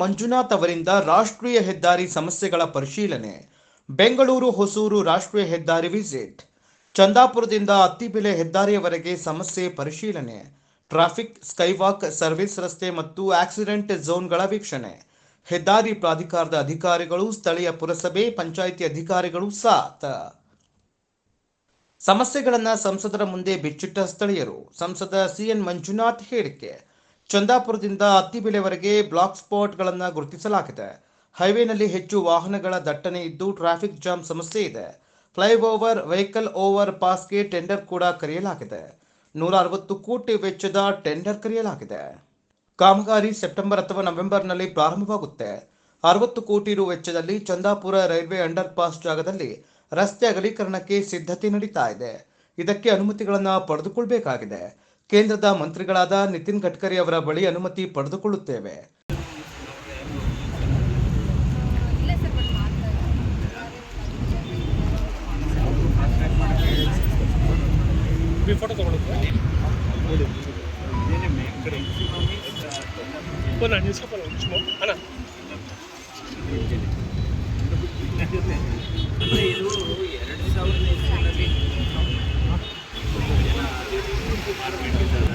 ಮಂಜುನಾಥ್ ಅವರಿಂದ ರಾಷ್ಟ್ರೀಯ ಹೆದ್ದಾರಿ ಸಮಸ್ಯೆಗಳ ಪರಿಶೀಲನೆ, ಬೆಂಗಳೂರು ಹೊಸೂರು ರಾಷ್ಟ್ರೀಯ ಹೆದ್ದಾರಿ ವಿಸಿಟ್, ಚಂದಾಪುರದಿಂದ ಅತ್ತಿಬೆಲೆ ಹೆದ್ದಾರಿಯವರೆಗೆ ಸಮಸ್ಯೆ ಪರಿಶೀಲನೆ, ಟ್ರಾಫಿಕ್, ಸ್ಕೈವಾಕ್, ಸರ್ವಿಸ್ ರಸ್ತೆ ಮತ್ತು ಆಕ್ಸಿಡೆಂಟ್ ಝೋನ್ಗಳ ವೀಕ್ಷಣೆ, ಹೆದ್ದಾರಿ ಪ್ರಾಧಿಕಾರದ ಅಧಿಕಾರಿಗಳು, ಸ್ಥಳೀಯ ಪುರಸಭೆ, ಪಂಚಾಯಿತಿ ಅಧಿಕಾರಿಗಳು ಸಾಥ್. ಸಮಸ್ಯೆಗಳನ್ನು ಸಂಸದರ ಮುಂದೆ ಬಿಚ್ಚಿಟ್ಟ ಸ್ಥಳೀಯರು, ಸಂಸದ ಸಿಎನ್ ಮಂಜುನಾಥ್ ಹೇಳಿಕೆ. ಚಂದಾಪುರದಿಂದ ಅತ್ತಿಬೆಲೆವರೆಗೆ ಬ್ಲಾಕ್ ಸ್ಪಾಟ್ಗಳನ್ನು ಗುರುತಿಸಲಾಗಿದೆ. ಹೈವೇನಲ್ಲಿ ಹೆಚ್ಚು ವಾಹನಗಳ ದಟ್ಟಣೆ ಇದ್ದು ಟ್ರಾಫಿಕ್ ಜಾಮ್ ಸಮಸ್ಯೆ ಇದೆ. ಫ್ಲೈಓವರ್, ವೆಹಿಕಲ್ ಓವರ್ ಪಾಸ್ಗೆ ಟೆಂಡರ್ ಕೂಡ ಕರೆಯಲಾಗಿದೆ. ನೂರ ಅರವತ್ತು ಕೋಟಿ ವೆಚ್ಚದ ಟೆಂಡರ್ ಕರೆಯಲಾಗಿದೆ. ಕಾಮಗಾರಿ ಸೆಪ್ಟೆಂಬರ್ ಅಥವಾ ನವೆಂಬರ್ನಲ್ಲಿ ಪ್ರಾರಂಭವಾಗುತ್ತೆ. ಅರವತ್ತು ಕೋಟಿ ರು ವೆಚ್ಚದಲ್ಲಿ ಚಂದಾಪುರ ರೈಲ್ವೆ ಅಂಡರ್ ಪಾಸ್ ಜಾಗದಲ್ಲಿ ರಸ್ತೆ ಅಗಲೀಕರಣಕ್ಕೆ ಸಿದ್ಧತೆ ನಡೀತಾ ಇದೆ. ಇದಕ್ಕೆ ಅನುಮತಿಗಳನ್ನು ಪಡೆದುಕೊಳ್ಬೇಕಾಗಿದೆ. ಕೇಂದ್ರದ ಮಂತ್ರಿಗಳಾದ ನಿತಿನ್ ಗಡ್ಕರಿ ಅವರ ಬಳಿ ಅನುಮತಿ ಪಡೆದುಕೊಳ್ಳುತ್ತೇವೆ. ಇಲ್ಲ ಸರ್ ಬಟ್ ಮಾಡ್ತಾ ಈ ಫೋಟೋ ತಗೊಳ್ಳುತ್ತೆ ಒಂದು ನಿಮಿಷ ಒಂದು ನಿಮಿಷ ಅಣ್ಣ ಅಂದ್ರೆ ಇದು ಎರಡು ಸಾವಿರದ ಇದ್ದಲ್ಲ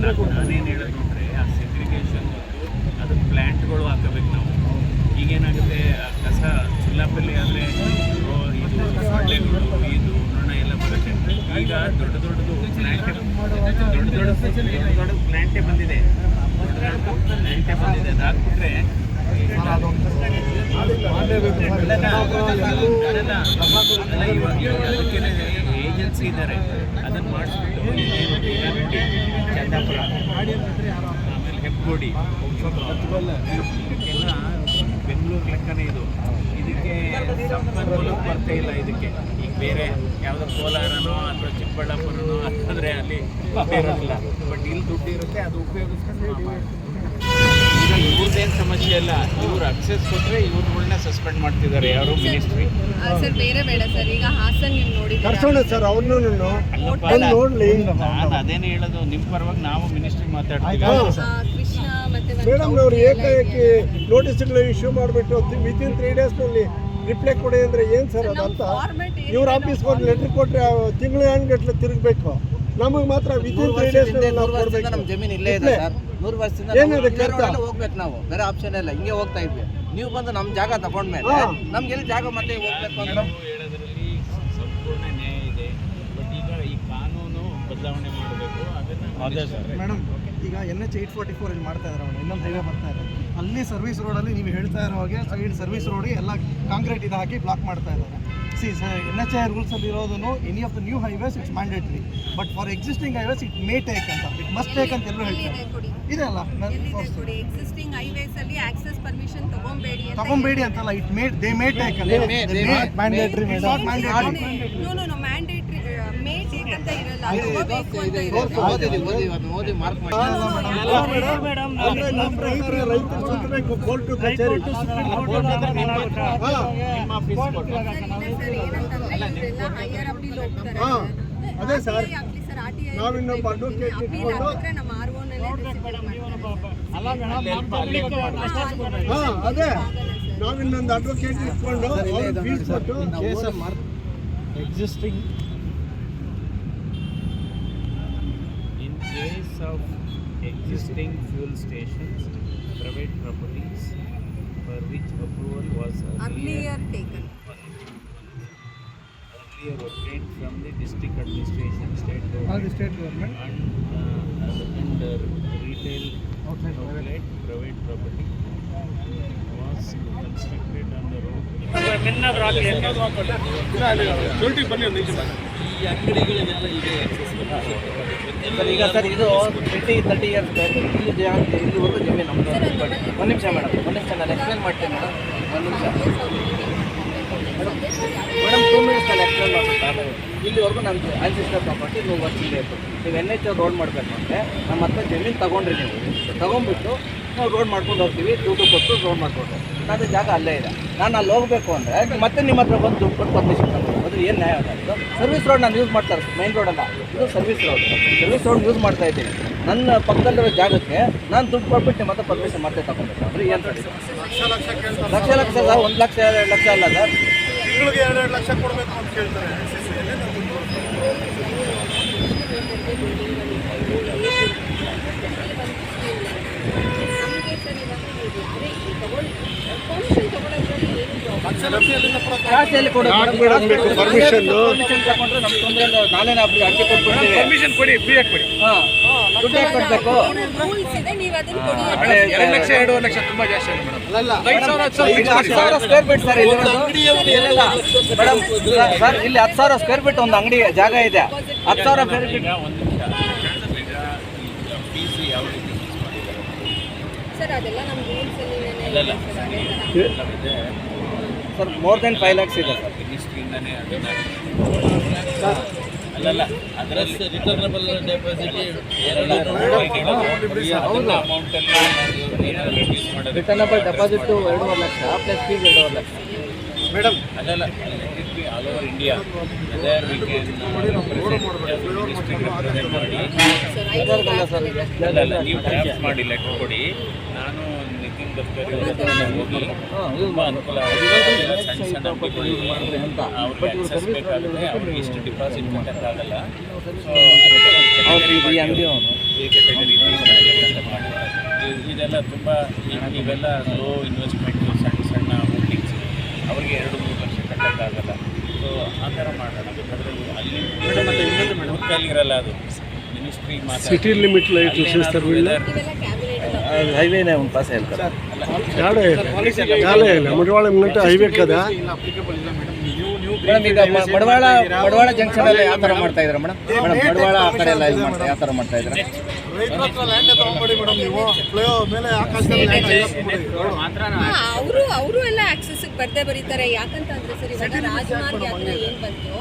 ಅದಕ್ಕೆ ನಾವು ಹೇಳೋದು ಆ ಸೆಗ್ರಿಗೇಷನ್ ಅದು ಪ್ಲ್ಯಾಂಟ್ಗಳು ಹಾಕಬೇಕು ನಾವು ಈಗೇನಾಗುತ್ತೆ ಆ ಕಸ ಚಿಲ್ಲಾಪಲ್ಲಿ ಆದರೆ ಇದು ಸೊಳ್ಳೆಗಳು ಇದು ನೊಣ ಎಲ್ಲ ಬರುತ್ತೆ ಈಗ ದೊಡ್ಡ ದೊಡ್ಡದು ಪ್ಲ್ಯಾಂಟ್ ದೊಡ್ಡ ದೊಡ್ಡ ದೊಡ್ಡ ಪ್ಲ್ಯಾಂಟೇ ಬಂದಿದೆ. ಗಂಟೆ ಬಂದಿದೆ. ಹಾಕ್ಬಿಟ್ರೆ ಏಜೆನ್ಸಿ ಇದ್ದಾರೆ. ಅದನ್ನು ಮಾಡಿಸ್ಬಿಟ್ಟು ಚಂದಾಪುರ ಆಮೇಲೆ ಹೆಬ್ಗೋಡಿ ಇದಕ್ಕೆಲ್ಲ ಬೆಂಗಳೂರು ಲೆಕ್ಕನೇ ಇದು. ಇದಕ್ಕೆ ಸಂಪನ್ಮೂಲ ಕೊರತೆ ಇಲ್ಲ ಇದಕ್ಕೆ. ಈಗ ಬೇರೆ ಯಾವುದೋ ಕೋಲಾರನೋ ಅಥವಾ ಚಿಕ್ಕಬಳ್ಳಾಪುರನೋ ಅಂತಂದರೆ ಅಲ್ಲಿ ಇರೋದಿಲ್ಲ ಬಟ್ ಇಲ್ಲಿ ದುಡ್ಡು ಇರುತ್ತೆ, ಅದು ಉಪಯೋಗಿಸ್ಕೊಂಡು ಇವ್ರದ್ದೇನು ಸಮಸ್ಯೆ ಇಲ್ಲ. ಇವ್ರು ಅಕ್ಸೆಸ್ ಕೊಟ್ಟರೆ ಇವ್ರುಗಳನ್ನ ಸಸ್ಪೆಂಡ್ ಮಾಡ್ತಿದ್ದಾರೆ. ಯಾರು ಮಿನಿಸ್ಟ್ರಿ ಸರ್ ಬೇರೆ ಬೇಡ ಸರ್. ಈಗ ಹಾಸನ್ ನೀವು ಕರ್ಸೋಣ ಸರ್ ಅವ್ರನ್ನೂ ನೋಡ್ಲಿ. ನಾನು ಅದೇನೇ ಹೇಳೋದು ನಿಮ್ಮ ಪರವಾಗಿ ನಾವು ಮಿನಿಸ್ಟ್ರಿ ಮಾತಾಡ್ತೀವಿ. ಕೃಷ್ಣ ಮತ್ತೆ ಮೇಡಮ್ ಅವ್ರು ಏಕಾಏಕಿ. ನೋಟಿಸ್ಗಳು ಇಶ್ಯೂ ಮಾಡಿಬಿಟ್ಟು ವಿತಿನ್ ತ್ರೀ ಡೇಸ್ನಲ್ಲಿ ರಿಪ್ಲೈ ಕೊಡಿ ಅಂದ್ರೆ ಏನು ಸರ್ ಅದಂತ? ಇವ್ರ ಆಫೀಸ್ಗೆ ಒಂದು ಲೆಟ್ರ್ ಕೊಟ್ಟರೆ ಹಣ್ಣು ಗಟ್ಲೆ ತಿರುಗಬೇಕು. ನಮಗೆ ಮಾತ್ರ ವಿತಿನ್ ತ್ರೀ ಡೇಸ್ ನಾವು ಕೊಡಬೇಕು. ಜಮೀನ್ ಇಲ್ಲೇ ಇದೆ ಸರ್. ನೂರು ವರ್ಷದಿಂದ ಹೋಗ್ಬೇಕು ನಾವು. ಬೇರೆ ಆಪ್ಷನ್ ಇಲ್ಲ ಹಿಂಗೆ ಹೋಗ್ತಾ ಇದ್ವಿ. ನೀವು ಬಂದು ನಮ್ಮ ಜಾಗ ತಗೊಂಡ್ಮೇಲೆ. ನಮ್ಗೆ ಎಲ್ಲಿ ಜಾಗ ಮತ್ತೆ ಹೋಗ್ಬೇಕು ಅಂತ? ಸಂಪೂರ್ಣ ನ್ಯಾಯ ಇದೆ. ಬಟ್ ಈಗ ಈ ಕಾನೂನು ಬದಲಾವಣೆ ಮಾಡಬೇಕು ಅದನ್ನು ಮೇಡಮ್ ಈಗ N H eight forty four ಇಲ್ಲಿ ಮಾಡ್ತಾ ಇದ್ದಾರೆ ಮೇಡಮ್ ಇನ್ನೊಂದು ಹೈವೇ ಬರ್ತಾ ಇದೆ. ಅಲ್ಲಿ ಸರ್ವಿಸ್ ರೋಡಲ್ಲಿ ನೀವು ಹೇಳ್ತಾ ಇರೋ ಹಾಗೆ ಸೈಡ್ ಸರ್ವಿಸ್ ರೋಡ್ಗೆ ಎಲ್ಲ ಕಾಂಕ್ರೀಟ್ ಇದು ಹಾಕಿ ಬ್ಲಾಕ್ ಮಾಡ್ತಾ ಇದ್ದಾರೆ. ಸಿ ಎನ್ ಎಚ್ ಐ ರೂಲ್ಸಲ್ಲಿ ಇರೋದನ್ನು any of the new highways it's mandatory but for existing highways it may take ಅಂತ ಇಟ್ ಮಸ್ಟ್ ಟೇಕ್ ಅಂತ ಎಲ್ಲರೂ ಹೇಳ್ತಾರೆ. ಇದೆ ಅಲ್ಲ ಎಕ್ಸಿಸ್ಟಿಂಗ್ ಹೈವೇಸ್ ಅಲ್ಲಿ ಆಕ್ಸೆಸ್ ಪರ್ಮಿಷನ್ ತಗೊಂಬೇಡಿ ಅಂತ ತಗೊಂಬೇಡಿ ಅಂತಲ್ಲ it made they may take mandatory not mandatory no no no mandatory may take ಅಂತ ಇರಲ್ಲ. ತಗೋಬೇಕು ಅಂತ ಇರುತ್ತೆ ಓದಿ ಅದನ್ನ ಓದಿ ಮಾರ್ಕ್ ಮಾಡಿ. ಮೇಡಂ ನಮ್ಮ ರೈತರ ರೈತರು ಸುತ್ತಬೇಕು ಕೋರ್ಟು ಕಚೇರಿ. ಸರ್ ನಿಮ್ಮ ಇವರೆಲ್ಲ ಹೈಯರ್ ಅಪೀಲ್ ಹೋಗ್ತಾರೆ. ಹಾ, ಅದೇ ಸರ್. ಹೋಗ್ತಾರೆ ಅದೇ ಸರ್ ನಾವು ಇನ್ನೊಬ್ಬ ಅಡ್ವೊಕೇಟ್ ಇಟ್ಕೊಂಡು- ಅದೇ ನಾವಿನ್ನೊಂದು ಅಡ್ವೊಕೇಟ್ ಇಟ್ಕೊಂಡು ಫೀಸ್ ಕೊಟ್ಟು existing case of existing fuel stations, private properties for which approval was earlier, earlier taken earlier obtained from the district administration, state government, state government and, uh, and uh, retail outlet, private property was constructed on the road. ಈ ಅಂಗಡಿಗಳಿಗೆಲ್ಲ ಇದೆ. Sir ಈಗ sir ಇದು twenty thirty years ಇಲ್ಲಿ ಜಾ ಇಲ್ಲಿವರೆಗೂ ಜಮೀನು ನಮ್ಮದು ಒಂದು ನಿಮಿಷ ಮೇಡಮ್ ಒಂದು ನಿಮಿಷ ನಾನು ಎಕ್ಸ್ಪ್ಲೇನ್ ಮಾಡ್ತೀನಿ ಮೇಡಮ್ ಒಂದು ನಿಮಿಷ ಮೇಡಮ್ ಟೂ ಮಿನಿಟ್ಸಲ್ಲಿ ಎಕ್ಸ್ಪ್ಲೇನ್ ಮಾಡ್ಬೇಕು. ಇಲ್ಲಿವರೆಗೂ ನನ್ನ ಆನ್ಸಿಸ್ಟರ್ ಪ್ರಾಪರ್ಟಿ ನೀವು ವರ್ಷ ಇಲ್ಲೇ ಇತ್ತು ನೀವು ಎನ್ ಎಚ್ ರೋಡ್ ಮಾಡಬೇಕು ಅಂದರೆ ನಮ್ಮ ಹತ್ರ ಜಮೀನು ತೊಗೊಂಡ್ರಿ ನೀವು. ತೊಗೊಂಡ್ಬಿಟ್ಟು ನಾವು ರೋಡ್ ಮಾಡ್ಕೊಂಡು ಹೋಗ್ತೀವಿ ದುಡ್ಡು ಕೊಟ್ಟು ರೋಡ್ ಮಾಡ್ಕೊಂಡು ನಾನು ಜಾಗ ಅಲ್ಲೇ ಇದೆ. ನಾನು ಅಲ್ಲಿ ಹೋಗಬೇಕು ಅಂದರೆ ಮತ್ತೆ ನಿಮ್ಮ ಹತ್ರ ಬಂದು ದುಡ್ಡು ಕೊಟ್ಟು ಪರ್ಮಿಷನ್ ತಗೊಂಡು ಅದು ಏನು ನ್ಯಾಯ ಆಗೋದು ಸರ್ವಿಸ್ ರೋಡ್ ನಾನು ಯೂಸ್ ಮಾಡ್ತಾರೆ ಮೈನ್ ರೋಡ್ ಅಲ್ಲ. ಇದು service road service road use ಮಾಡ್ತಾ ಇದ್ದೀನಿ. ನನ್ನ ಪಕ್ಕದಲ್ಲಿರೋ ಜಾಗಕ್ಕೆ ನಾನು ದುಡ್ಡು ಕೊಟ್ಬಿಟ್ಟು ನಿಮ್ಮ ಹತ್ರ ಪರ್ಮಿಷನ್ ಮತ್ತೆ ತಗೊಂಡ್ಬೇಕು ಅಂದರೆ ಏನು? ಲಕ್ಷ ಲಕ್ಷ ಸರ್ ಒಂದು ಲಕ್ಷ ಎರಡು ಲಕ್ಷ ಅಲ್ಲ ಸರ್. ತಿಂಗಳಿಗೆ ಎರಡೆರಡು ಲಕ್ಷ ಕೊಡಬೇಕು ಅಂತ ಕೇಳ್ತಾರೆ ಇವಾಗ ಯಾರೇ ತಗೊಳ್ಳಿ ಪರ್ಮಿಷನ್ ಅಪ್ಲಿ ಅರ್ಜಿ ಕೊಟ್ಬಿಡ್ತೀವಿ ಪರ್ಮಿಷನ್ ಕೊಡಿ ಫ್ರೀ ಆಗಿ ಕೊಡಿ. ಹಾಂ. ದುಡ್ಡು ಕೊಡಬೇಕು? ಎರಡು ಲಕ್ಷ ಎರಡೂವರೆ ಲಕ್ಷ ತುಂಬಾ ಜಾಸ್ತಿ square feet sir madam sir ಇಲ್ಲಿ ಹತ್ತು ಸಾವಿರ ಸ್ಕ್ವೇರ್ ಫೀಟ್ ಒಂದು ಅಂಗಡಿ ಜಾಗ ಇದೆ. ಹತ್ತು ಸಾವಿರ square feet. Sir more than five lakhs ಇದೆ. ಸರ್ ಅಲ್ಲಲ್ಲ ಅದರಲ್ಲಿ ರಿಟರ್ನಬಲ್ ಡೆಪಾಸಿಟ್ ಅಮೌಂಟಲ್ಲಿ ರಿಟರ್ನಬಲ್ ಡೆಪಾಸಿಟ್ ಎರಡೂವರೆ ಲಕ್ಷ ಪ್ಲಸ್ ಫೀಸ್ ಎರಡೂವರೆ ಲಕ್ಷ. ಮೇಡಮ್ ಅದಲ್ಲ ಆಲ್ ಓವರ್ ಇಂಡಿಯಾ ಅದರ್ ವಿ ಮಾಡಿ. ಅಲ್ಲಲ್ಲ ನೀವು ಮಾಡಿ ಲೆಟರ್ ಕೊಡಿ. ನಾನು ತುಂಬ ಅನುಕೂಲ ಸಣ್ಣ ಸಣ್ಣ ಅವ್ರಿಗೆ access ಬೇಕಾಗುತ್ತೆ ಅವ್ರಿಗೆ ಇಷ್ಟು ಡಿಪಾಸಿಟ್ ಕಟ್ಟಕ್ಕಾಗಲ್ಲ ಸೊ ಈ ಕೆಟಗರಿ ಇದೆಲ್ಲ ತುಂಬ ಇವೆಲ್ಲ ಲೋ ಇನ್ವೆಸ್ಟ್ಮೆಂಟ್ ಸಣ್ಣ ಸಣ್ಣ ಹೋಲ್ಡಿಂಗ್ಸ್ ಅವ್ರಿಗೆ ಎರಡು ಮೂರು ಲಕ್ಷ ಕಟ್ಟೋಕ್ಕಾಗಲ್ಲ ಸೊ ಆ ಥರ ಮಾಡೋಣ ಬೇಕಾದ್ರೆ ಅಲ್ಲಿ ಊರ್ಕಲ್ಲಿ ಇರಲ್ಲ ಅದು ಮಿನಿಸ್ಟ್ರಿ ಸಿಟಿ ಲಿಮಿಟ್ ಲೈಟ್ ಹೈವೇನೇ ಒಂದು ಪಾಸ್ ಹೇಳ್ತಾರೆ. ಇಲ್ಲ ಮುಡಿವಾಳ ಹೈವೇ ಕದಾ? ಮೇಡಮ್ ಈಗ ಮಡವಾಳ ಜಂಕ್ಷನ್ ಅಲ್ಲಿ ಯಾವ ಥರ ಮಾಡ್ತಾ ಇದ್ದಾರೆ ಮೇಡಮ್ ಮೇಡಮ್ ಮಡವಾಳ ಆ ಕಡೆ ಎಲ್ಲ ಇದು ಮಾಡ್ತಾ ಯಾವ ಥರ ಮಾಡ್ತಾ ಇದ್ದಾರೆ? ಅವರು ಅವರು ಎಲ್ಲ ಆಕ್ಸೆಸ್ಗೆ ಬರ್ದೇ ಬರೀತಾರೆ. ಯಾಕಂತ ಅಂದ್ರೆ ಸರಿ ಇವಾಗ ರಾಜಮಾರ್ಗ ಯಾತ್ರೆ ಏನು ಬಂತು?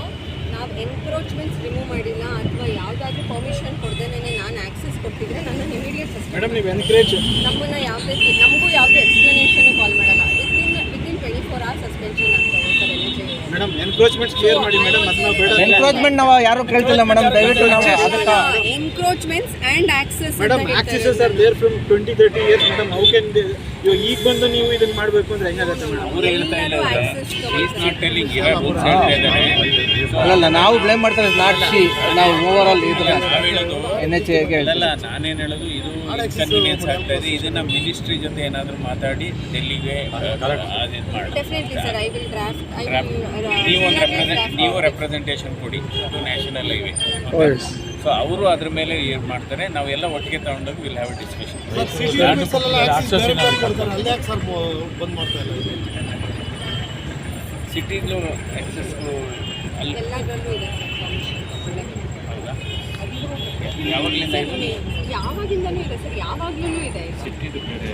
ಎನ್ಕ್ರೋಚ್ಮೆಂಟ್ಸ್ ರಿಮೂವ್ ಮಾಡಿಲ್ಲ ಅಥವಾ ಯಾವುದಾದ್ರೂ ಪರ್ಮಿಷನ್ ಕೊಡ್ದೇನೆ ನಾನು ಆಕ್ಸೆಸ್ ಕೊಟ್ಟಿದ್ರೆ ನನ್ನ ಇಮಿಡಿಯೇಟ್ ಮೇಡಮ್ ನೀವು ಎನ್ಕರೇಜ್ ನಮ್ಮನ್ನ ಯಾವುದೇ ನಮಗೂ ಯಾವುದೇ ಎಕ್ಸ್ಪ್ಲನೇಷನ್ ಕಾಲ್ ಮಾಡಲ್ಲ. Within within twenty four hours suspension ಆಗ್ತದೆ ಸರ್ ಮೇಡಮ್ ಎನ್ಕ್ರೋಚ್ಮೆಂಟ್ಸ್ ಕ್ಲಿಯರ್ ಮಾಡಿ ಮೇಡಮ್ ಅದನ್ನ ಬೇಡ. ಎನ್ಕ್ರೋಚ್ಮೆಂಟ್ ನಾವು ಯಾರು ಕೇಳ್ತಿಲ್ಲ ಮೇಡಮ್ ದಯವಿಟ್ಟು ನಾವು ಅದಕ್ಕೆ encroachments and access madam access are there from twenty thirty years madam how can ಇವಾಗ ಈಗ ಬಂದು ನೀವು ಇದನ್ನ ಮಾಡಬೇಕು ಅಂದ್ರೆ ಹೆಂಗಾಗತ್ತೆ ಅವ್ರು ಹೇಳ್ತಾ ಇಲ್ಲ ಅಲ್ಲಲ್ಲ ನಾವು ಬ್ಲೇಮ್ ಮಾಡ್ತಾರೆ ನಾಟ್ ನಾವು ಓವರ್ ಆಲ್ ಇದು ನಾವ್ ಹೇಳೋದು ಎನ್ ಎಚ್ ಎಗೆ ಅಲ್ಲ ನಾನೇನು ಹೇಳೋದು ಇದು ಕನ್ವಿನಿಯನ್ಸ್ ಆಗ್ತಾ ಇದೆ. ಇದನ್ನ ಮಿನಿಸ್ಟ್ರಿ ಜೊತೆ ಏನಾದರೂ ಮಾತಾಡಿ ಡೆಲ್ಲಿಗೆ ಅದಿದು ಮಾಡಿ definitely sir I will draft I ನೀವು ರೆಪ್ರೆಸೆಂಟ್ ನೀವು ರೆಪ್ರೆಸೆಂಟೇಷನ್ ಕೊಡಿ. ನ್ಯಾಷನಲ್ ಹೈವೇ ಸೊ ಅವರು ಅದ್ರ ಮೇಲೆ ಏನು ಮಾಡ್ತಾರೆ? ನಾವೆಲ್ಲ ಒಟ್ಟಿಗೆ ತಗೊಂಡೋಗಿ ವಿಲ್ ಹ್ಯಾವ್ ಡಿಸ್ಕಷನ್ ಮಾಡ್ತಾ ಇಲ್ಲ? ಸಿಟಿಲು ಆಕ್ಸೆಸ್ಗಳು ಅಲ್ಲಿ ಎಲ್ಲದರಲ್ಲೂ ಇದೆ ಸರ್ ಹೌದಾ? ಯಾವಾಗಲಿಂದ ಇದೆ? ಯಾವಾಗಿಂದನೂ ಇದೆ. ಸರ್ ಯಾವಾಗ್ಲೂ ಇದೆ ಸಿಟಿದು ಬೇರೆ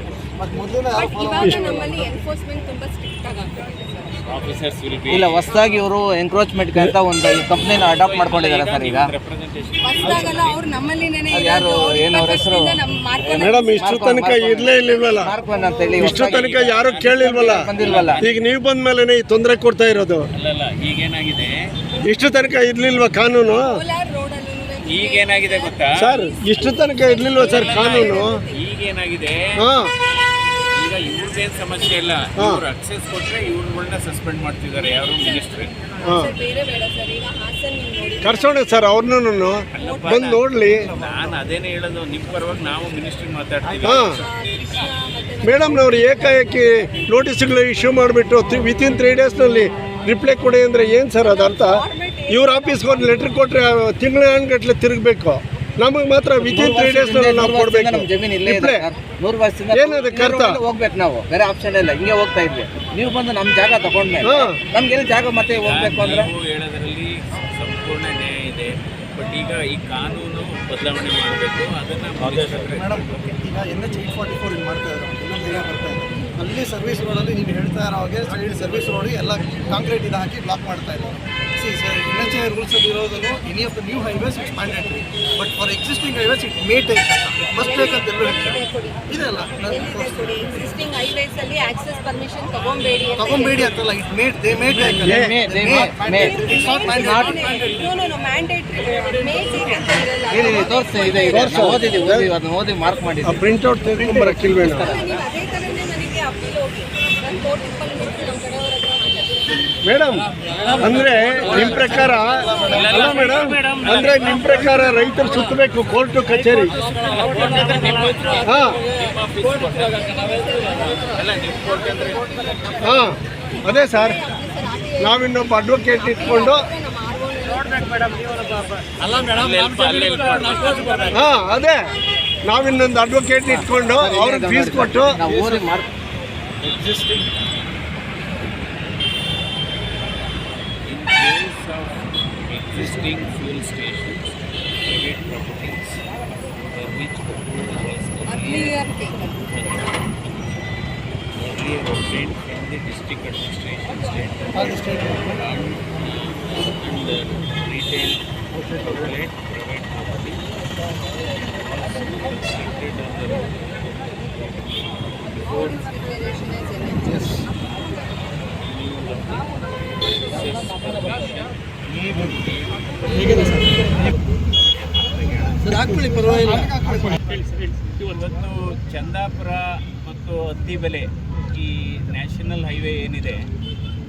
ಇವಾಗ ನಮ್ಮಲ್ಲಿ ಎನ್ಫೋರ್ಸ್ಮೆಂಟ್ ತುಂಬಾ ಸ್ಟ್ರಿಕ್ಟ್ ಆಗಿ ಆಗ್ಬಿಟ್ಟಿದೆ ಸರ್ ಆಫೀಸರ್ಸ್ ವಿಲ್ ಬಿ ಇಲ್ಲ ಹೊಸದಾಗಿ ಇವರು ಎನ್ಕ್ರೋಚ್ಮೆಂಟ್ ಅಂತ ಒಂದು ಕಂಪ್ನಿನ ಅಡಾಪ್ಟ್ ಮಾಡ್ಕೊಂಡಿದ್ದಾರೆ ಸರ್ ಈಗ. ರೆಪ್ರೆಸೆಂಟೇಷನ್ ಹೊಸದಾಗಲ್ಲ ಅವ್ರು ನಮ್ಮಲ್ಲಿನೇ ಯಾರು? ಏನು ಅವ್ರ ಹೆಸರು? ಮೇಡಮ್ ಇಷ್ಟು ತನಕ ಇರ್ಲೇ ಇಲ್ಲಿಲ್ವಲ್ಲ? ಮಾರ್ಕ್ವನ್ ಅಂತ ಹೇಳಿ ಇಷ್ಟು ತನಕ ಯಾರು ಕೇಳಿಲ್ವಲ್ಲ? ಬಂದಿಲ್ವಲ್ಲ. ಈಗ ನೀವು ಬಂದ ಮೇಲೆ ಈ ತೊಂದರೆ ಕೊಡ್ತಾ ಇರೋದು. ಈಗೇನಾಗಿದೆ? ಇಷ್ಟು ತನಕ ಇರ್ಲಿಲ್ವಾ ಕಾನೂನು? ಈಗೇನಾಗಿದೆ ಗೊತ್ತಾ? ಸರ್ ಇಷ್ಟು ತನಕ ಇರ್ಲಿಲ್ವಾ ಸರ್ ಕಾನೂನು? ಈಗೇನಾಗಿದೆ? ಹಾ. ಇವ್ರದ್ದೇನ್ ಸಮಸ್ಯೆ ಇಲ್ಲ. ಇವ್ರು ಅಕ್ಸೆಸ್ ಕೊಟ್ರೆ ಇವ್ರುಗಳನ್ನ ಸಸ್ಪೆಂಡ್ ಮಾಡ್ತಿದ್ದಾರೆ ಯಾರು ಮಿನಿಸ್ಟ್ರಿ ಸರ್ ಬೇರೆ ಬೇಡ ಸರ್ ಈಗ ಹಾಸನ್ ಕರ್ಸೋಣ ಸರ್ ಅವ್ರನ್ನೂ ಬಂದು ನೋಡ್ಲಿ. ನಾನು ಅದೇನೇ ಹೇಳೋದು ನಿಮ್ ಪರವಾಗಿ ನಾವು ಮಿನಿಸ್ಟ್ರಿ ಮಾತಾಡ್ತೀವಿ. ಮೇಡಮ್ನವ್ರು ಏಕಾಏಕಿ ನೋಟಿಸ್ಗಳು ಇಶ್ಯೂ ಮಾಡಿಬಿಟ್ಟು ವಿತಿನ್ ತ್ರೀ ಡೇಸ್ನಲ್ಲಿ ರಿಪ್ಲೈ ಕೊಡಿ ಅಂದರೆ ಏನು ಸರ್ ಅದರ್ಥ ಅರ್ಥ ಇವ್ರ ಆಫೀಸ್ಗೆ ಒಂದು ಲೆಟ್ರ್ ಕೊಟ್ಟರೆ ತಿಂಗಳ ಗಟ್ಟಲೆ ತಿರುಗಬೇಕು. ನಮಗೆ ಮಾತ್ರ ವಿತಿನ್ ತ್ರೀ ನಾವು ಕೊಡಬೇಕು. ನಮ್ಮ ಜಮೀನು ಇಲ್ಲೇ ಇದೆ. ನೂರು ವರ್ಷದಿಂದ ಅರ್ಥ? ಹೋಗ್ಬೇಕು ನಾವು. ಬೇರೆ ಆಪ್ಷನ್ ಇಲ್ಲ. ಹಿಂಗೆ ಹೋಗ್ತಾ ಇದ್ವಿ. ನೀವು ಬಂದು ನಮ್ಮ ಜಾಗ ತಗೊಂಡ್ಮೇಲೆ. ನಮ್ಗೆ ಎಲ್ಲಿ ಜಾಗ ಮತ್ತೆ ಹೋಗ್ಬೇಕು ಅಂದ್ರೆ? ನೀವು ಹೇಳೋದ್ರಲ್ಲಿ ಸಂಪೂರ್ಣ ನ್ಯಾಯ ಇದೆ. ಬಟ್ ಈಗ ಈ ಕಾನೂನು ಬದಲಾವಣೆ ಮಾಡಬೇಕು. ಅದನ್ನ ಮುಗಿಸಿದ್ರೆ ಮೇಡಮ್ ಈಗ N H eight forty four ಇಲ್ಲಿ ಮಾಡ್ತಾ ಇದ್ದಾರೆ. ಇನ್ನೊಂದು area ಬರ್ತಾ ಇದೆ. ಅಲ್ಲಿ ಸರ್ವಿಸ್ ರೋಡಲ್ಲಿ ನೀವು ಹೇಳ್ತಾ ಇರೋ ಹಾಗೆ ಸೈಡ್ ಸರ್ವಿಸ್ ರೋಡ್ ಎಲ್ಲ ಕಾಂಕ್ರೀಟ್ ಇದು ಹಾಕಿ ಬ್ಲಾಕ್ ಮಾಡ್ತಾ ಇದ್ದಾರೆ. It's mandatory but for existing highways it may take first take ಅಂತ ಎಲ್ಲೂ ಹೇಳ್ತಾರೆ ಇದೆಲ್ಲ ಎಲ್ಲಿದೆ ಎಕ್ಸಿಸ್ಟಿಂಗ್ ಹೈವೇಸ್ ಅಲ್ಲಿ ಆಕ್ಸೆಸ್ ಪರ್ಮಿಷನ್ ತಗೊಂಬೇಡಿ ತಗೊಂಬೇಡಿ ಅಂತಲ್ಲ it made they made take it's not mandatory no no mandatory may take ಅಂತ ಇರಲ್ಲ ತೋರಿಸಿ ಇದೆ ಓದಿ ಅದನ್ನ ಓದಿ ಮಾರ್ಕ್ ಮಾಡಿ ಪ್ರಿಂಟ್ ಔಟ್ ತೆಗೆದುಕೊಂಬರಕ್ಕಿಲ್ವೇನೋ ನೀವು ಅದೇ ಥರನೇ ನನಗೆ ಅಪೀಲ್ ಹೋಗಿ ನಾನು ಕೋರ್ಟ್ ಬಂದ್ಬಿಟ್ಟು ನಮ್ಮ ಕಡೆಯವ್ರ ಹತ್ರ ಮಾತಾಡ್ತೀನಿ. ಮೇಡಮ್, ಅಂದ್ರೆ ನಿಮ್ ಪ್ರಕಾರ ಮೇಡಮ್, ಅಂದ್ರೆ ನಿಮ್ ಪ್ರಕಾರ ರೈತರು ಸುತ್ತಬೇಕು ಕೋರ್ಟು ಕಚೇರಿ? ಹಾ. ಹಾ, ಅದೇ ಸರ್. ನಾವಿನ್ನೊಬ್ಬ ಅಡ್ವೊಕೇಟ್ ಇಟ್ಕೊಂಡು ಹಾ, ಅದೇ. ನಾವಿನ್ನೊಂದು ಅಡ್ವೊಕೇಟ್ ಇಟ್ಕೊಂಡು ಅವ್ರಿಗೆ ಫೀಸ್ ಕೊಟ್ಟು existing fuel stations, private properties, for which approval was earlier, earlier obtained from the district administration, state government, and, uh, and retail corporate private property was on the before yes. ಇವತ್ತು ಚಂದಾಪುರ ಮತ್ತು ಅತ್ತಿಬೆಲೆ ಈ national highway ಏನಿದೆ,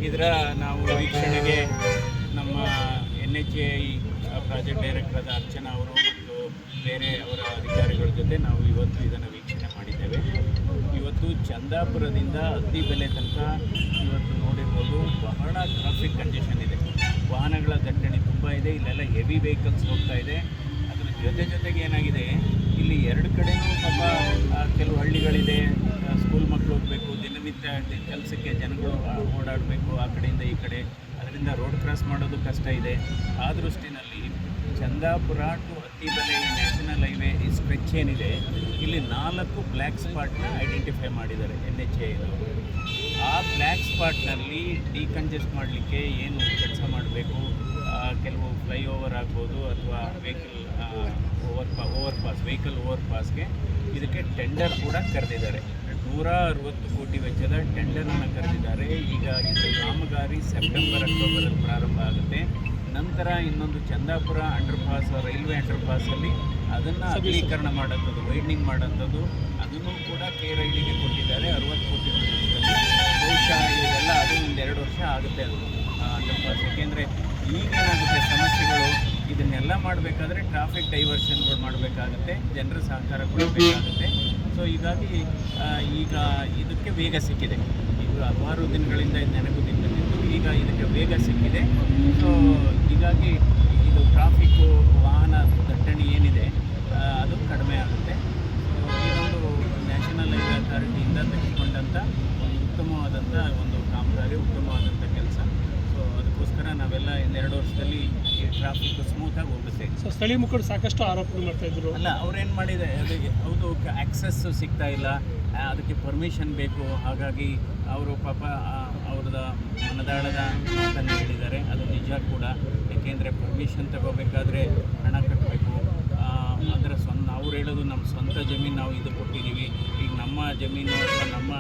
ಇದರ ನಾವು ವೀಕ್ಷಣೆಗೆ ನಮ್ಮ N H A project director ಆದ ಅರ್ಚನಾ ಅವರು ಮತ್ತು ಬೇರೆ ಅವರ ಅಧಿಕಾರಿಗಳ ಜೊತೆ ನಾವು ಇವತ್ತು ಇದನ್ನು ವೀಕ್ಷಣೆ ಮಾಡಿದ್ದೇವೆ. ಇವತ್ತು ಚಂದಾಪುರದಿಂದ ಅತ್ತಿಬೆಲೆ ತನಕ ಇವತ್ತು ನೋಡಿರ್ಬೋದು ಬಹಳ ಟ್ರಾಫಿಕ್ ಕಂಡೀಷನ್ ಇದೆ. ವಾಹನಗಳ ದಟ್ಟಣೆ ತುಂಬ ಇದೆ, ಇಲ್ಲೆಲ್ಲ ಹೆವಿ ವೆಹಿಕಲ್ಸ್ ಹೋಗ್ತಾ ಇದೆ. ಅದರ ಜೊತೆ ಜೊತೆಗೆ ಏನಾಗಿದೆ, ಇಲ್ಲಿ ಎರಡು ಕಡೆಯೂ ಪಾಪ ಕೆಲವು ಹಳ್ಳಿಗಳಿದೆ ಸ್ಕೂಲ್ ಮಕ್ಕಳು ಹೋಗಬೇಕು, ದಿನನಿತ್ಯ ಕೆಲಸಕ್ಕೆ ಜನಗಳು ಓಡಾಡಬೇಕು ಆ ಕಡೆಯಿಂದ ಈ ಕಡೆ. ಅದರಿಂದ ರೋಡ್ ಕ್ರಾಸ್ ಮಾಡೋದು ಕಷ್ಟ ಇದೆ. ಆ ದೃಷ್ಟಿನಲ್ಲಿ ಚಂದಾಪುರ ಟು ಈ ನ್ಯಾಷನಲ್ ಹೈವೇ ಈ ಸ್ಟ್ರೆಚ್ ಏನಿದೆ. ಇಲ್ಲಿ ನಾಲ್ಕು ಬ್ಲ್ಯಾಕ್ ಸ್ಪಾಟ್ನ ಐಡೆಂಟಿಫೈ ಮಾಡಿದ್ದಾರೆ ಎನ್ ಎಚ್ ಎದವರು ಆ ಬ್ಲ್ಯಾಕ್ ಸ್ಪಾಟ್ನಲ್ಲಿ ಡಿಕಂಜೆಸ್ಟ್ ಮಾಡಲಿಕ್ಕೆ ಏನು ಕೆಲಸ ಮಾಡಬೇಕು? ಕೆಲವು ಫ್ಲೈಓವರ್ ಆಗ್ಬೋದು ಅಥವಾ ವೆಹಿಕಲ್ ಓವರ್ ಪಾ ಓವರ್ ಪಾಸ್ ವೆಹಿಕಲ್ ಓವರ್ ಪಾಸ್ಗೆ ಇದಕ್ಕೆ ಟೆಂಡರ್ ಕೂಡ ಕರೆದಿದ್ದಾರೆ. ನೂರ ಅರವತ್ತು ಕೋಟಿ ವೆಚ್ಚದ ಟೆಂಡರನ್ನು ಕರೆದಿದ್ದಾರೆ. ಈಗ ಇದರ ಕಾಮಗಾರಿ ಸೆಪ್ಟೆಂಬರ್ ಅಕ್ಟೋಬರಲ್ಲಿ ಪ್ರಾರಂಭ ಆಗುತ್ತೆ. ನಂತರ ಇನ್ನೊಂದು Chandapura under pass railway under ಪಾಸಲ್ಲಿ ಅದನ್ನು ಅಗಲೀಕರಣ ಮಾಡೋಂಥದ್ದು ವೈಡ್ನಿಂಗ್ ಮಾಡೋಂಥದ್ದು ಅದನ್ನು ಕೂಡ ಕೆ ರೈಲಿಗೆ ಕೊಟ್ಟಿದ್ದಾರೆ, ಅರವತ್ತು ಕೋಟಿ ಬಹುಶಃ ಇದೆಲ್ಲ ಅದು ಒಂದು ಎರಡು ವರ್ಷ ಆಗುತ್ತೆ ಅದು ಅಂಡರ್ ಪಾಸ್ ಯಾಕೆಂದರೆ ಈಗೇನಾಗುತ್ತೆ ಸಮಸ್ಯೆಗಳು, ಇದನ್ನೆಲ್ಲ ಮಾಡಬೇಕಾದ್ರೆ ಟ್ರಾಫಿಕ್ ಡೈವರ್ಷನ್ಗಳು ಮಾಡಬೇಕಾಗುತ್ತೆ, ಜನರ ಸಹಕಾರ ಕೊಡಬೇಕಾಗುತ್ತೆ ಸೊ ಹೀಗಾಗಿ ಈಗ ಇದಕ್ಕೆ ವೇಗ ಸಿಕ್ಕಿದೆ. ಇದು ಹಲವಾರು ದಿನಗಳಿಂದ ಇದು ಬಂದಿದ್ದು ಈಗ ಇದಕ್ಕೆ ವೇಗ ಸಿಕ್ಕಿದೆ. ಸೊ ಹೀಗಾಗಿ ಇದು ಟ್ರಾಫಿಕ್ಕು ವಾಹನ ದಟ್ಟಣೆ ಏನಿದೆ ಅದು ಕಡಿಮೆ ಆಗುತ್ತೆ. ಸೊ ಇದೊಂದು ನ್ಯಾಷನಲ್ ಹೈವೇ ಅಥಾರಿಟಿಯಿಂದ ತೆಗೆದುಕೊಂಡಂಥ ಒಂದು ಉತ್ತಮವಾದಂಥ ಒಂದು ಕಾಮಗಾರಿ ಉತ್ತಮವಾದಂಥ ಕೆಲಸ. ಸೊ ಅದಕ್ಕೋಸ್ಕರ ನಾವೆಲ್ಲ ಇನ್ನೆರಡು ವರ್ಷದಲ್ಲಿ ಈ ಟ್ರಾಫಿಕ್ ಸ್ಮೂತಾಗಿ ಹೋಗುತ್ತೆ. ಸೊ ಸ್ಥಳೀಯ ಮುಖಂಡರು ಸಾಕಷ್ಟು ಆರೋಪಗಳು ಮಾಡ್ತಾ ಇದ್ರು. ಅಲ್ಲ ಅವ್ರೇನು ಮಾಡಿದೆ? ಅದಕ್ಕೆ ಹೌದು ಆಕ್ಸೆಸ್ ಸಿಗ್ತಾ ಇಲ್ಲ. ಅದಕ್ಕೆ ಪರ್ಮಿಷನ್ ಬೇಕು. ಹಾಗಾಗಿ ಅವರು ಪಾಪ ಅವ್ರದ ಮನದಾಳದ ಮಾತನ್ನು ಹೇಳಿದ್ದಾರೆ. ಅದು ನಿಜ ಕೂಡ. ಏಕೆಂದರೆ ಪರ್ಮಿಷನ್ ತಗೋಬೇಕಾದ್ರೆ ಹಣ ಕಟ್ಟಬೇಕು ಅದರ ಸ್ವಂತ ಅವ್ರು ಹೇಳೋದು ನಮ್ಮ ಸ್ವಂತ ಜಮೀನು ನಾವು ಇದು ಕೊಟ್ಟಿದ್ದೀವಿ. ಈಗ ನಮ್ಮ ಜಮೀನು ಅಥವಾ ನಮ್ಮ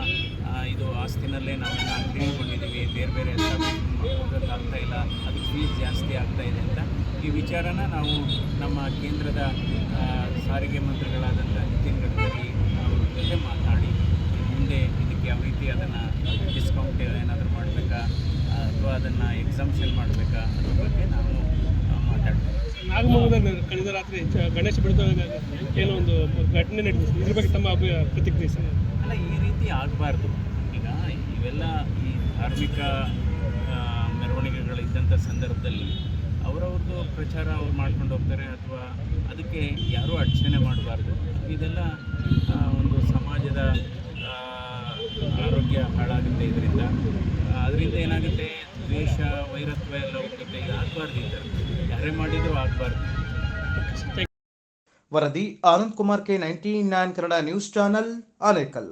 ಇದು ಆಸ್ತಿನಲ್ಲೇ ನಾವು ಅಂಗಡಿ ಇಟ್ಕೊಂಡಿದ್ದೀವಿ ಬೇರೆ ಬೇರೆ ಎಲ್ಲ ಆಗ್ತಾ ಇಲ್ಲ. ಅದು ಫೀಸ್ ಜಾಸ್ತಿ ಆಗ್ತಾಯಿದೆ ಅಂತ ಈ ವಿಚಾರನ ನಾವು ನಮ್ಮ ಕೇಂದ್ರದ ಸಾರಿಗೆ ಮಂತ್ರಿಗಳಾದಂಥ ನಿತಿನ್ ಗಡ್ಕರಿ ಅವರ ಜೊತೆ ಮಾತಾಡಿ ಮುಂದೆ ಇದಕ್ಕೆ ಯಾವ ರೀತಿ ಅದನ್ನು ಡಿಸ್ಕೌಂಟ್ ಏನಾದರೂ ಮಾಡಬೇಕಾ ಅಥವಾ ಅದನ್ನು ಎಕ್ಸಾಮ್ಷನ್ ಮಾಡಬೇಕಾ ಅದ್ರ ಬಗ್ಗೆ ನಾವು ಮಾತಾಡ್ತೀವಿ. ನಾಗಮಂಗಲದಲ್ಲಿ ಕಳೆದ ರಾತ್ರಿ ಗಣೇಶ ಬಿಡುವಾಗ ಏನೋ ಒಂದು ಘಟನೆ ನಡೆದಿದೆ. ಇದ್ರ ಬಗ್ಗೆ ತಮ್ಮ ಪ್ರತಿಕ್ರಿಯೆ ಸರ್? ಅಲ್ಲ ಈ ರೀತಿ ಆಗಬಾರ್ದು. ಈಗ ಇವೆಲ್ಲ ಈ ಧಾರ್ಮಿಕ ಮೆರವಣಿಗೆಗಳು ಮೆರವಣಿಗೆಗಳಿದ್ದಂಥ ಸಂದರ್ಭದಲ್ಲಿ ಅವರವ್ರದ್ದು ಪ್ರಚಾರ ಅವ್ರು ಮಾಡ್ಕೊಂಡು ಹೋಗ್ತಾರೆ ಅಥವಾ ಅದಕ್ಕೆ ಯಾರೂ ಅಡಚಣೆ ಮಾಡಬಾರ್ದು. ಇದೆಲ್ಲ ಒಂದು ಸಮಾಜದ ಆರೋಗ್ಯ ಹಾಳಾಗುತ್ತೆ ಇದರಿಂದ. ಅದರಿಂದ ಏನಾಗುತ್ತೆ? ದ್ವೇಷ, ವೈರತ್ವ ಎಲ್ಲ ಹೋಗುತ್ತೆ ಇದು ಆಗಬಾರ್ದು ಈ ಥರ ಯಾರೇ ಮಾಡಿದರೂ ಆಗಬಾರ್ದು. ವರದಿ Anand Kumar K ninety nine Kannada news channel, Anekal.